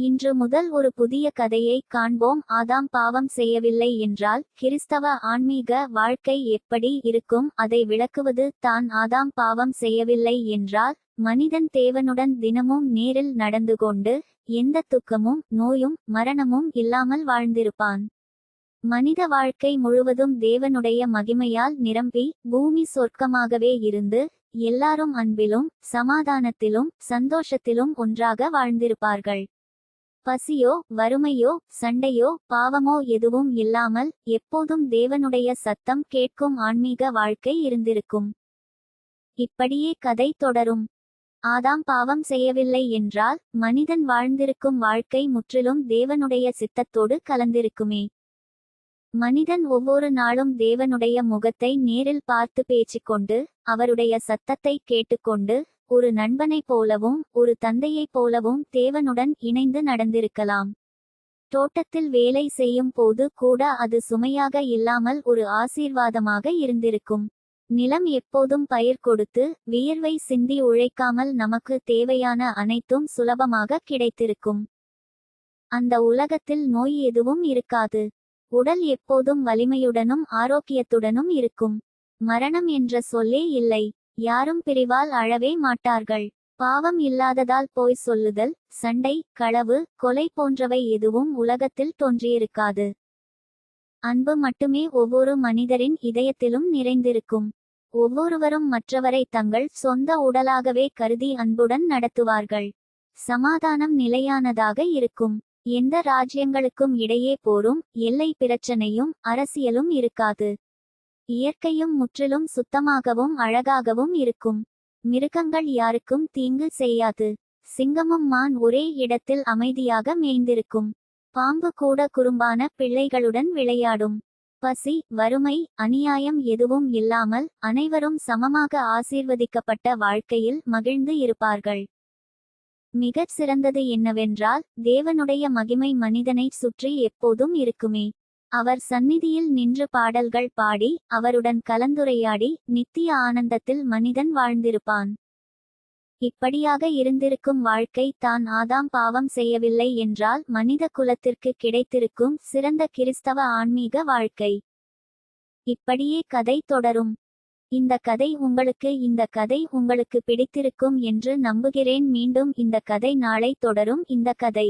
இன்று முதல் ஒரு புதிய கதையை காண்போம். ஆதாம் பாவம் செய்யவில்லை என்றால் கிறிஸ்தவ ஆன்மீக வாழ்க்கை எப்படி இருக்கும்? அதை விளக்குவது தான் ஆதாம் பாவம் செய்யவில்லை என்றால் மனிதன் தேவனுடன் தினமும் நேரில் நடந்து கொண்டு எந்த துக்கமும் நோயும் மரணமும் இல்லாமல் வாழ்ந்திருப்பான். மனித வாழ்க்கை முழுவதும் தேவனுடைய மகிமையால் நிரம்பி பூமி சொர்க்கமாகவே இருந்து எல்லாரும் அன்பிலும் சமாதானத்திலும் சந்தோஷத்திலும் ஒன்றாக வாழ்ந்திருப்பார்கள். பசியோ வறுமையோ சண்டையோ பாவமோ எதுவும் இல்லாமல் எப்போதும் தேவனுடைய சத்தம் கேட்கும் ஆன்மீக வாழ்க்கை இருந்திருக்கும். இப்படியே கதை தொடரும். ஆதாம் பாவம் செய்யவில்லை என்றால் மனிதன் வாழ்ந்திருக்கும் வாழ்க்கை முற்றிலும் தேவனுடைய சித்தத்தோடு கலந்திருக்குமே. மனிதன் ஒவ்வொரு நாளும் தேவனுடைய முகத்தை நேரில் பார்த்து பேச்சிக்கொண்டு அவருடைய சத்தத்தை கேட்டுக்கொண்டு ஒரு நண்பனைப் போலவும் ஒரு தந்தையைப் போலவும் தேவனுடன் இணைந்து நடந்திருக்கலாம். தோட்டத்தில் வேலை செய்யும் போது கூட அது சுமையாக இல்லாமல் ஒரு ஆசீர்வாதமாக இருந்திருக்கும். நிலம் எப்போதும் பயிர் கொடுத்து வியர்வை சிந்தி உழைக்காமல் நமக்கு தேவையான அனைத்தும் சுலபமாக கிடைத்திருக்கும். அந்த உலகத்தில் நோய் எதுவும் இருக்காது. உடல் எப்போதும் வலிமையுடனும் ஆரோக்கியத்துடனும் இருக்கும். மரணம் என்ற சொல்லே இல்லை. யாரும் பிரிவால் அழவே மாட்டார்கள். பாவம் இல்லாததால் போய் சொல்லுதல் சண்டை களவு கொலை போன்றவை எதுவும் உலகத்தில் தோன்றியிருக்காது. அன்பு மட்டுமே ஒவ்வொரு மனிதரின் இதயத்திலும் நிறைந்திருக்கும். ஒவ்வொருவரும் மற்றவரை தங்கள் சொந்த உடலாகவே கருதி அன்புடன் நடத்துவார்கள். சமாதானம் நிலையானதாக இருக்கும். எந்த ராஜ்யங்களுக்கும் இடையே போரும் எல்லை பிரச்சனையும் அரசியலும் இருக்காது. இயற்கையும் முற்றிலும் சுத்தமாகவும் அழகாகவும் இருக்கும். மிருகங்கள் யாருக்கும் தீங்கு செய்யாது. சிங்கமும் மான் ஒரே இடத்தில் அமைதியாக மேய்ந்திருக்கும். பாம்பு கூட குறும்பான பிள்ளைகளுடன் விளையாடும். பசி வறுமை அநியாயம் எதுவும் இல்லாமல் அனைவரும் சமமாக ஆசீர்வதிக்கப்பட்ட வாழ்க்கையில் மகிழ்ந்து இருப்பார்கள். மிகச் சிறந்தது என்னவென்றால் தேவனுடைய மகிமை மனிதனை சுற்றி எப்போதும் இருக்குமே. அவர் சந்நிதியில் நின்று பாடல்கள் பாடி அவருடன் கலந்துரையாடி நித்திய ஆனந்தத்தில் மனிதன் வாழ்ந்திருப்பான். இப்படியாக இருந்திருக்கும் வாழ்க்கை தான் ஆதாம் பாவம் செய்யவில்லை என்றால் மனித குலத்திற்கு கிடைத்திருக்கும் சிறந்த கிறிஸ்தவ ஆன்மீக வாழ்க்கை. இப்படியே கதை தொடரும். இந்த கதை உங்களுக்கு இந்த கதை உங்களுக்கு பிடித்திருக்கும் என்று நம்புகிறேன். மீண்டும் இந்த கதை நாளை தொடரும். இந்த கதை